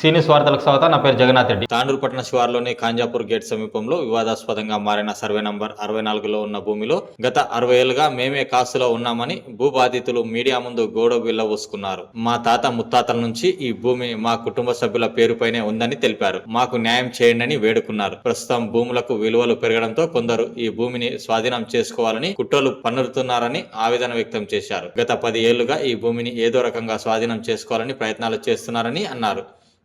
సీనియస్ వార్తలకు స్వాగతం నా పేరు జగన్నాథ్ రెడ్డి. తాండూరుపట్నం శివార్లోని కాంజాపూర్ గేట్ సమీపంలో వివాదాస్పదంగా మారిన సర్వే నంబర్ అరవై నాలుగులో ఉన్న భూమిలో గత అరవై ఏళ్ళుగా మేమే కాసులో ఉన్నామని భూ బాధితులు మీడియా ముందు గోడ విల్లవోసుకున్నారు మా తాత ముత్తాతల నుంచి ఈ భూమి మా కుటుంబ సభ్యుల పేరుపైనే ఉందని తెలిపారు. మాకు న్యాయం చేయండి అని వేడుకున్నారు. ప్రస్తుతం భూములకు విలువలు పెరగడంతో కొందరు ఈ భూమిని స్వాధీనం చేసుకోవాలని కుట్రలు పన్నురుతున్నారని ఆవేదన వ్యక్తం చేశారు. గత పది ఏళ్ళుగా ఈ భూమిని ఏదో రకంగా స్వాధీనం చేసుకోవాలని ప్రయత్నాలు చేస్తున్నారని అన్నారు.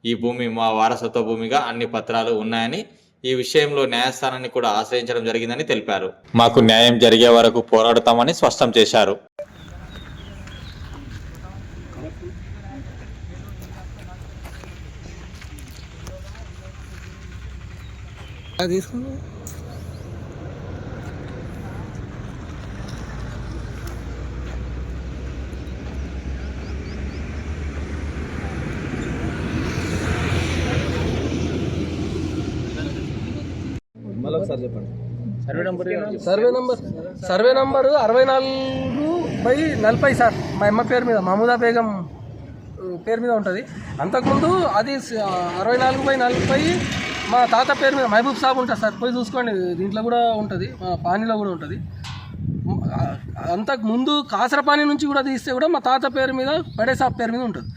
ఈ భూమి మా వారసత్వ భూమిగా అన్ని పత్రాలు ఉన్నాయని ఈ విషయంలో న్యాయస్థానాన్ని కూడా ఆశ్రయించడం జరిగిందని తెలిపారు. మాకు న్యాయం జరిగే వరకు పోరాడతామని స్పష్టం చేశారు. తీసుకుని సర్వే నంబర్ సర్వే నంబర్ అరవై నాలుగు బై నలభై సార్. మా అమ్మ పేరు మీద మహమూదా బేగం పేరు మీద ఉంటుంది. అంతకుముందు అది అరవై నాలుగు బై నలభై మా తాత పేరు మీద మహబూబ్ సాబ్ ఉంటుంది సార్. పోయి చూసుకోండి దీంట్లో కూడా ఉంటుంది మా పానీలో కూడా ఉంటుంది. అంతకు ముందు కాసరపాని నుంచి కూడా తీస్తే కూడా మా తాత పేరు మీద బడే సాబ్ పేరు మీద ఉంటుంది.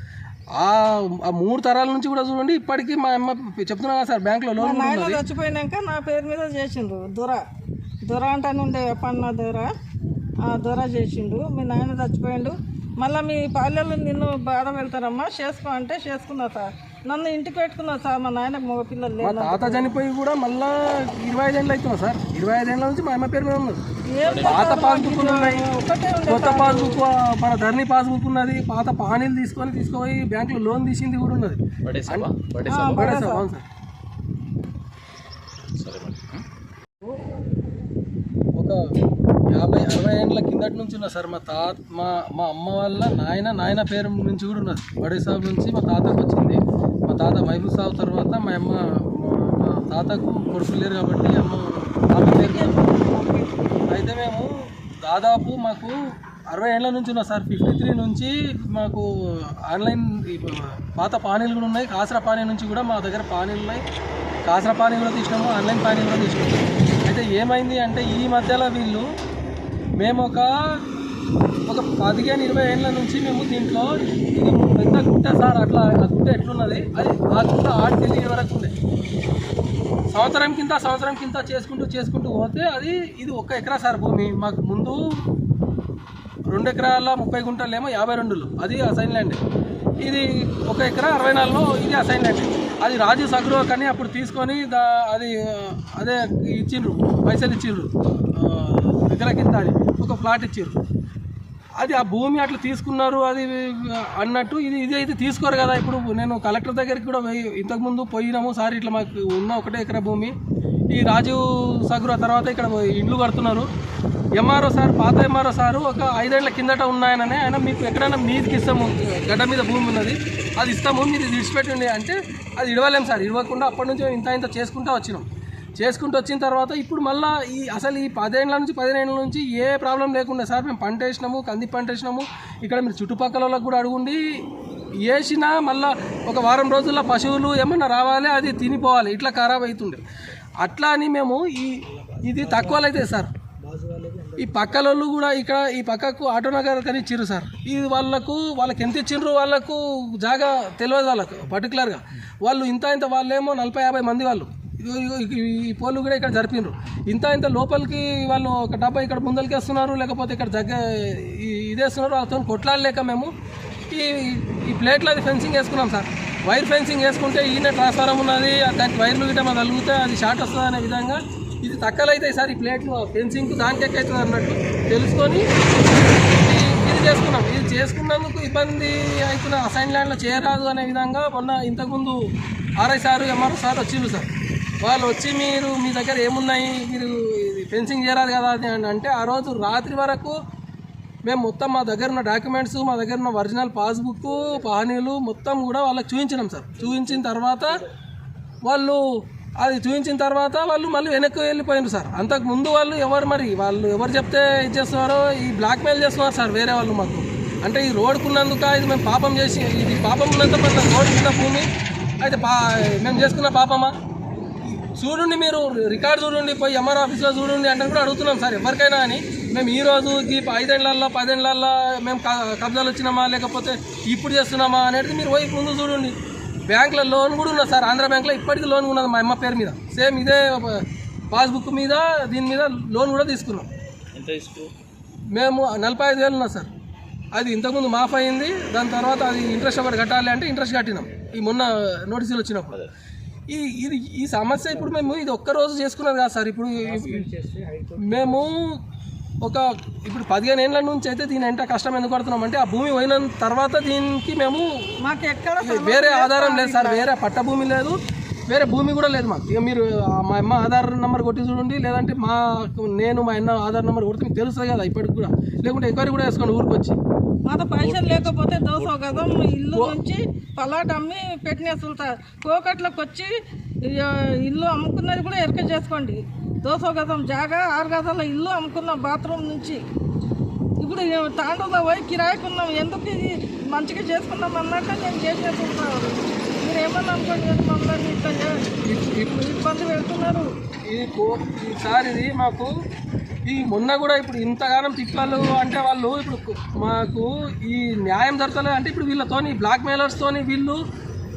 ఆ మూడు తరాల నుంచి కూడా చూడండి ఇప్పటికీ మా అమ్మ చెప్తున్నా కదా సార్ బ్యాంక్లో లోన్ చచ్చిపోయినాక నా పేరు మీద చేసిండ్రు దొర. దొర అంటాను ఉండే పన్న దొర. ఆ దొర చేసిండు. మీ నాయన చచ్చిపోయిండు. మళ్ళీ మీ పాలెలు నిన్ను బాధ పెడతారమ్మా చేసుకో అంటే చేసుకున్నా సార్. నన్ను ఇంటికి పెట్టుకున్నా సార్ మా నాయనకు మగ పిల్లలు మా లేదు తాత చనిపోయి కూడా మళ్ళా ఇరవై ఐదేళ్ళు అవుతుంది సార్. ఇరవై ఐదేళ్ళ నుంచి మా అమ్మ పేరు మీద ఉన్నది. ఏం పాత పాస్బుక్లు ఉన్నాయి ఒకటే కొత్త పాస్బుక్ మన ధరణి పాస్బుక్ ఉన్నది. పాత పానీలు తీసుకొని తీసుకుపోయి బ్యాంకులో లోన్ తీసింది కూడా ఉన్నది. ఆ, పడేసాం, అవును సార్. ఒక యాభై అరవై ఏళ్ళ కిందటి నుంచి ఉన్నది సార్. మా తాత మా మా అమ్మ వాళ్ళ నాయన నాయన పేరు నుంచి కూడా ఉన్నది. బడే సాబ్ నుంచి మా తాతకు వచ్చింది. తాత మహబూబ్ సాబ్ తర్వాత మా అమ్మ మా- తాతకు కొడుకు లేరు కాబట్టి అమ్మ తాత లేరు అయితే మేము దాదాపు మాకు అరవై ఏళ్ళ నుంచి ఉన్నా సార్. ఫిఫ్టీ త్రీ నుంచి మాకు ఆన్లైన్ పాత పానీలు కూడా ఉన్నాయి. కాసర పానీ నుంచి కూడా మా దగ్గర పానీలు ఉన్నాయి. కాసర పానీ కూడా తీసినాము ఆన్లైన్ పానీ కూడా తీసినాము అయితే ఏమైంది అంటే ఈ మధ్యలో వీళ్ళు మేము ఒక ఒక పదిహేను ఇరవై ఏళ్ళ నుంచి మేము దీంట్లో ఇది పెద్ద గుట్ట సార్ అట్లా ఆ గుట్ట ఎట్లున్నది అది ఆ గుట్ట ఆడి తెలియ వరకు ఉంది. సంవత్సరం కింద సంవత్సరం కింద చేసుకుంటూ చేసుకుంటూ పోతే అది ఇది ఒక ఎకరా సార్ భూమి. మాకు ముందు రెండు ఎకరాల ముప్పై గుంటలేమో యాభై రెండులో. అది అసైన్ ల్యాండ్. ఇది ఒక ఎకరా అరవై నాలుగులో ఇది అసైన్ ల్యాండ్. అది రాజు సగ్రో కానీ అప్పుడు తీసుకొని దా అది అదే ఇచ్చిండ్రు పైసలు ఇచ్చిండ్రు ఎకరా కింద అది ఒక ఫ్లాట్ ఇచ్చిండ్రు. అది ఆ భూమి అట్లా తీసుకున్నారు అది అన్నట్టు ఇది ఇది అయితే తీసుకోరు కదా. ఇప్పుడు నేను కలెక్టర్ దగ్గరికి కూడా పోయి ఇంతకుముందు పోయినాము. సార్ ఇట్లా మాకు ఉన్న ఒకటే ఎకరా భూమి. ఈ రాజు సగురు తర్వాత ఇక్కడ ఇండ్లు కడుతున్నారు. ఎంఆర్ఓ సార్ పాత ఎంఆర్ఓ సారు ఒక ఐదేళ్ళ కిందట ఉన్నాయననే ఆయన మీకు ఎక్కడైనా మీదికి ఇస్తాము. గడ్డ మీద భూమి ఉన్నది. అది ఇస్తాము. మీరు విడిచిపెట్టండి అంటే అది ఇవ్వలేము సార్. ఇవ్వకుండా అప్పటి నుంచి ఇంత ఇంత చేసుకుంటూ వచ్చినాం. చేసుకుంటూ వచ్చిన తర్వాత ఇప్పుడు మళ్ళీ ఈ అసలు ఈ పదేళ్ళ నుంచి పదిహేనేళ్ళ నుంచి ఏ ప్రాబ్లం లేకుండా సార్ మేము పంట వేసినాము కంది పంట వేసినాము. ఇక్కడ మీరు చుట్టుపక్కల వాళ్ళకి కూడా అడుగుండి వేసినా మళ్ళీ ఒక వారం రోజుల్లో పశువులు ఏమన్నా రావాలి అది తినిపోవాలి. ఇట్లా ఖరాబ్ అవుతుండే. అట్లా అని మేము ఈ ఇది తక్కువలో అయితే సార్. ఈ పక్కలోళ్ళు కూడా ఇక్కడ ఈ పక్కకు ఆటో నగర్ కానీ ఇచ్చిర్రు సార్. ఇది వాళ్ళకు వాళ్ళకి ఎంత ఇచ్చిండ్రు వాళ్ళకు జాగా తెలియదు వాళ్ళకు పర్టికులర్గా వాళ్ళు ఇంత ఇంత వాళ్ళేమో నలభై యాభై మంది వాళ్ళు. ఈ పోలు కూడా ఇక్కడ జరిపిండ్రు ఇంత ఇంత లోపలికి వాళ్ళు ఒక డబ్బా ఇక్కడ ముందలకి వేస్తున్నారు లేకపోతే ఇక్కడ జగ్గ ఇదేస్తున్నారు వాళ్ళతో కొట్లాడలేక మేము ఈ ఈ ప్లేట్లో అది ఫెన్సింగ్ వేసుకున్నాం సార్. వైర్ ఫెన్సింగ్ వేసుకుంటే ఈయన ట్రాన్స్ఫారం ఉన్నది దానికి వైర్లు గిట్ట మాకు తగిలితే అది షార్ట్ వస్తుంది అనే విధంగా ఇది తక్కువ సార్ ఈ ప్లేట్లు ఫెన్సింగ్ దానికి ఎక్కవుతుంది అన్నట్టు తెలుసుకొని ఇది- చేసుకున్నాం. ఇది చేసుకున్నందుకు ఇబ్బంది అవుతున్న అసైన్ ల్యాండ్లో చేయరాదు అనే విధంగా మొన్న ఇంతకుముందు ఆర్ఐ సార్ ఎంఆర్ఓ సార్ వచ్చిండ్రు సార్. వాళ్ళు వచ్చి మీరు మీ దగ్గర ఏమున్నాయి? మీరు ఇది ఫెన్సింగ్ చేయరాదు కదా అది అని అంటే ఆ రోజు రాత్రి వరకు మేము మొత్తం మా దగ్గర ఉన్న డాక్యుమెంట్స్ మా దగ్గర ఉన్న ఒరిజినల్ పాస్బుక్ పానీలు మొత్తం కూడా వాళ్ళకి చూపించినాం సార్. చూపించిన తర్వాత వాళ్ళు అది చూపించిన తర్వాత వాళ్ళు మళ్ళీ వెనక్కి వెళ్ళిపోయినారు సార్. అంతకు ముందు వాళ్ళు ఎవరు మరి వాళ్ళు ఎవరు చెప్తే ఇది చేస్తున్నారో ఈ బ్లాక్మెయిల్ చేస్తున్నారు సార్ వేరే వాళ్ళు మాకు. అంటే ఈ రోడ్కున్నందుక ఇది మేము పాపం చేసి ఇది పాపం ఉన్నంత రోడ్డు ఉన్న భూమి అయితే పా మేము చేసుకున్న పాపమా? చూడండి మీరు రికార్డు చూడండి పోయి ఎంఆర్ ఆఫీస్లో చూడండి అంటే కూడా అడుగుతున్నాం సార్ ఎవరికైనా అని. మేము ఈ రోజు ఈ ఐదేళ్ళలో పదేళ్ళలో మేము కబ్జాలు వచ్చినామా లేకపోతే ఇప్పుడు చేస్తున్నామా అనేది మీరు పోయి ముందు చూడండి. బ్యాంకులో లోన్ కూడా ఉన్నది సార్ ఆంధ్ర బ్యాంక్లో ఇప్పటికీ లోన్ ఉన్నది మా అమ్మ పేరు మీద. సేమ్ ఇదే పాస్బుక్ మీద దీని మీద లోన్ కూడా తీసుకున్నాం. మేము నలభై ఐదు వేలు ఉన్నాం సార్. అది ఇంతకుముందు మాఫ్ అయింది దాని తర్వాత అది ఇంట్రెస్ట్ ఒకటి కట్టాలి అంటే ఇంట్రెస్ట్ కట్టినాం. ఈ మొన్న నోటీసులు వచ్చినప్పుడు. ఈ ఇది ఈ సమస్య ఇప్పుడు మేము ఇది ఒక్క రోజు చేసుకున్నది కాదు సార్. ఇప్పుడు మేము ఒక ఇప్పుడు పదిహేను ఏళ్ళ నుంచి అయితే దీని ఎంత కష్టం ఎందుకు పడుతున్నాం అంటే ఆ భూమి పోయిన తర్వాత దీనికి మేము మాకు ఎక్కడ వేరే ఆధారం లేదు సార్. వేరే పట్ట భూమి లేదు వేరే భూమి కూడా లేదు మాకు. ఇక మీరు మా అమ్మ ఆధార్ నెంబర్ కొట్టి చూడండి లేదంటే మా నేను మా అన్న ఆధార్ నెంబర్ కొడితే మీకు తెలుస్తుంది కదా ఇప్పటికి కూడా. లేకుంటే ఎంక్వైరీ కూడా వేసుకోండి ఊరికి వచ్చి మాతో పైసలు లేకపోతే దోసో గదం ఇల్లు నుంచి పలాట్ అమ్మి పెట్టినేస్తుంటారు కోకట్లకు వచ్చి ఇల్లు అమ్ముకున్నది కూడా ఎరక చేసుకోండి. దోసో గదం జాగా ఆరు గదాల ఇల్లు అమ్ముకున్న బాత్రూమ్ నుంచి. ఇప్పుడు తాండూలో పోయి కిరాయికున్నాం. ఎందుకు ఇది మంచిగా చేసుకున్నాం అన్నట్టు నేను చేసేస్తుంటాను మీరు ఏమన్నా అనుకోండి మమ్మల్ని ఇబ్బంది పెడుతున్నారు. ఈసారి మాకు ఈ మొన్న కూడా ఇప్పుడు ఇంతగానం తిప్పలు అంటే వాళ్ళు ఇప్పుడు మాకు ఈ న్యాయం జరగలేదు అంటే ఇప్పుడు వీళ్ళతోని బ్లాక్ మెయిలర్స్తోని వీళ్ళు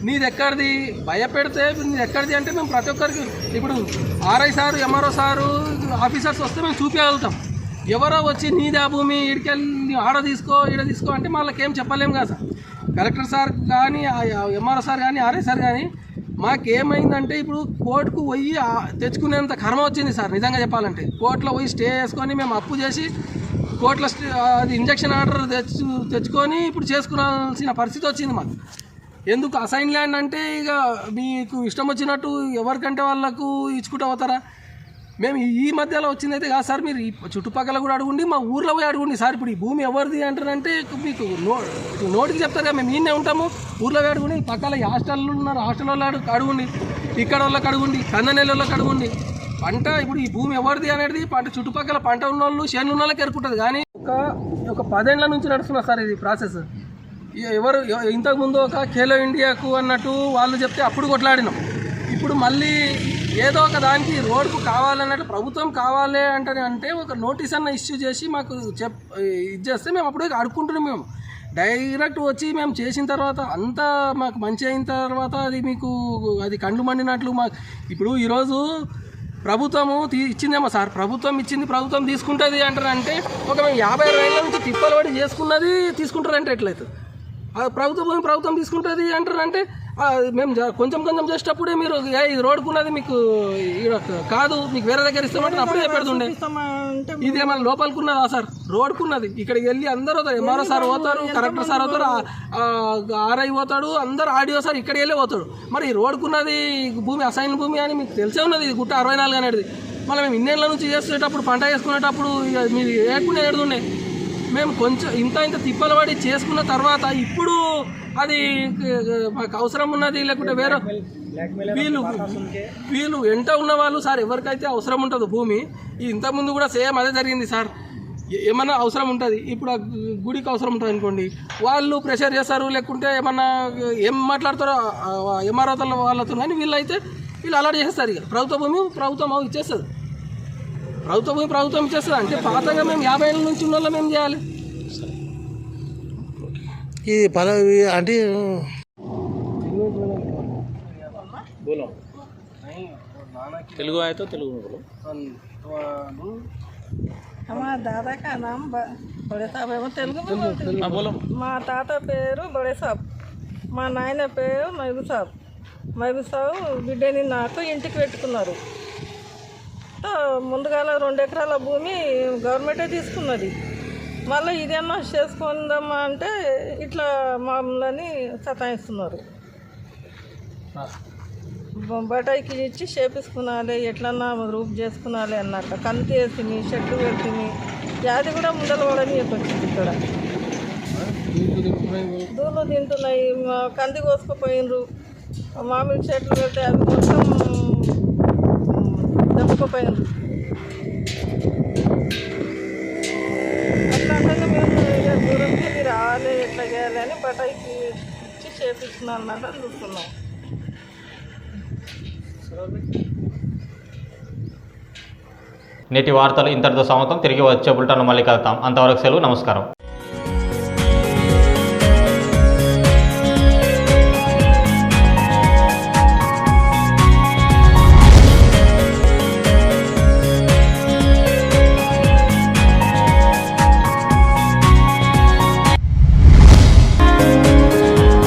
నీది ఎక్కడిది భయపెడితే నీది ఎక్కడిది అంటే మేము ప్రతి ఒక్కరికి ఇప్పుడు RI sir MRO sir officers వస్తే మేము చూపించగలుగుతాం. ఎవరో వచ్చి నీది ఆ భూమి ఈడికెళ్ళి ఆడ తీసుకో ఈడ తీసుకో అంటే వాళ్ళకేం ఏం చెప్పలేము కదా సార్. కలెక్టర్ సార్ కానీ ఎంఆర్ఓ సార్ కానీ ఆర్ఐ సార్ కానీ మాకేమైందంటే ఇప్పుడు కోర్టుకు పోయి తెచ్చుకునేంత కర్మ వచ్చింది సార్ నిజంగా చెప్పాలంటే. కోర్టులో పోయి స్టే చేసుకొని మేము అప్పు చేసి కోర్టులో స్టే అది ఇంజక్షన్ ఆర్డర్ తెచ్చు తెచ్చుకొని ఇప్పుడు చేసుకునాల్సిన పరిస్థితి వచ్చింది మాకు. ఎందుకు అసైన్ ల్యాండ్ అంటే ఇక మీకు ఇష్టం వచ్చినట్టు ఎవరికంటే వాళ్ళకు ఇచ్చుకుంటూ పోతారా? మేము ఈ మధ్యలో వచ్చింది అయితే కాదు సార్ మీరు ఈ చుట్టుపక్కల కూడా అడుగుండి మా ఊర్లో పోయి అడుగుండి సార్. ఇప్పుడు ఈ భూమి ఎవరిది అంటారంటే మీకు నో నోటికి చెప్తారు కదా మేము ఈయనే ఉంటాము ఊర్లో పోయి అడుగుండి పక్కల హాస్టల్లో ఉన్నారు హాస్టల్ వాళ్ళు అడుగుండి ఇక్కడ వాళ్ళకి అడుగుండి కన్ననెల వాళ్ళకి అడుగుండి. పంట ఇప్పుడు ఈ భూమి ఎవరిది అనేది పంట చుట్టుపక్కల పంట ఉన్న వాళ్ళు చేనులు ఉన్న వాళ్ళకి ఎరుకుంటుంది కానీ ఒక ఒక పదేళ్ళ నుంచి నడుస్తున్నా సార్ ఇది ప్రాసెస్. ఎవరు ఇంతకుముందు ఒక ఖేలో ఇండియాకు అన్నట్టు వాళ్ళు చెప్తే అప్పుడు కొట్లాడినాం. ఇప్పుడు మళ్ళీ ఏదో ఒక దానికి రోడ్కు కావాలన్నట్టు ప్రభుత్వం కావాలి అంటే అంటే ఒక నోటీస్ అన్న ఇష్యూ చేసి మాకు చెప్ ఇది చేస్తే మేము అప్పుడే అడుక్కుంటున్నాం మేము. డైరెక్ట్ వచ్చి మేము చేసిన తర్వాత అంతా మాకు మంచి అయిన తర్వాత అది మీకు అది కండు మండినట్లు మాకు ఇప్పుడు ఈరోజు ప్రభుత్వము తీ ఇచ్చిందేమో సార్ ప్రభుత్వం ఇచ్చింది ప్రభుత్వం తీసుకుంటుంది అంటారంటే ఒక మేము యాభై అరవై ఏళ్ళ నుంచి తిప్పలు పడి చేసుకున్నది తీసుకుంటారంటే ఎట్లయితే? ప్రభుత్వం ప్రభుత్వం తీసుకుంటుంది అంటారంటే మేము కొంచెం కొంచెం చేసేటప్పుడే మీరు ఏ ఇది రోడ్కున్నది మీకు కాదు మీకు వేరే దగ్గర ఇస్తామంటే అప్పుడే పెడుతుండే ఇది ఏమైనా లోపలికున్నదా సార్? రోడ్కున్నది ఇక్కడికి వెళ్ళి అందరూ వస్తారు. ఎంఆర్ఓ సార్ పోతారు కలెక్టర్ సార్ పోతారు ఆర్ఐ పోతాడు అందరు ఆడియో సార్ ఇక్కడికి వెళ్ళి పోతాడు. మరి ఈ రోడ్కున్నది భూమి అసైన్ భూమి అని మీకు తెలిసే ఉన్నది ఇది గుట్ట అరవై నాలుగు అనేది. మళ్ళీ మేము ఇన్నేళ్ళ నుంచి చేసేటప్పుడు పంట వేసుకునేటప్పుడు మీరు ఏకుండా ఎడుతుండే మేము కొంచెం ఇంత ఇంత తిప్పలు పడి చేసుకున్న తర్వాత ఇప్పుడు అది మాకు అవసరం ఉన్నది లేకుంటే వేరే వీళ్ళు వీళ్ళు వెంట ఉన్న వాళ్ళు సార్ ఎవరికైతే అవసరం ఉంటుందో భూమి ఇంతకుముందు కూడా సేమ్ అదే జరిగింది సార్. ఏమన్నా అవసరం ఉంటుంది? ఇప్పుడు గుడికి అవసరం ఉంటుంది అనుకోండి. వాళ్ళు ప్రెషర్ చేస్తారు లేకుంటే ఏమన్నా ఏం మాట్లాడతారో ఎంఆర్ఓ వాళ్ళతో కానీ వీళ్ళైతే వీళ్ళు అలర్ట్ చేస్తారు ఇక. ప్రభుత్వ భూమి ప్రభుత్వం ఇచ్చేస్తుంది. ప్రభుత్వ భూమి ప్రభుత్వం ఇచ్చేస్తుంది అంటే పాతగా మేము యాభై ఏళ్ళ నుంచి ఉన్న వాళ్ళం ఏం చేయాలి ఈ పల అంటే తెలుగు అయితే తెలుగు మా దాదా కా నామ్ బ- బడే సాబ్ ఏమో తెలుగు में बोलते हैं। మా తాత పేరు బడే సాబ్ మా నాయన పేరు మైబు సాబ్ మైబు సాబ్ బిడ్డని నాకు ఇంటికి పెట్టుకున్నారు తో ముందుగాల రెండు ఎకరాల భూమి గవర్నమెంటే తీసుకున్నది. మళ్ళీ ఇదేమో చేసుకుందామా అంటే ఇట్లా మామూలని సతాయిస్తున్నారు. బ- బటాయికి ఇచ్చి చేపించుకునాలి ఎట్లన్నా రూప్ చేసుకునాలి అన్నట్టు కంతి వేసింది చెట్టు పెట్టిని వ్యాధి కూడా ముందల పడని వచ్చింది ఇక్కడ. దూళ్ళు తింటున్నాయి కంది కోసుకుపోయినరు. మామిడి చెట్లు పెడితే అవి మొత్తం దెబ్బకుపోయినరు అట్లా అంటే మేము దూరం వెళ్ళి రావాలి ఎట్లా చేయాలి అని బటాయికి ఇచ్చి చేపించుకున్నాను అన్నట్టు చూస్తున్నాం. నేటి వార్తలు ఇంతటితో సమాప్తం. తిరిగి వచ్చే బుల్టాను మళ్ళీ కలుతాం అంతవరకు సెలవు నమస్కారం.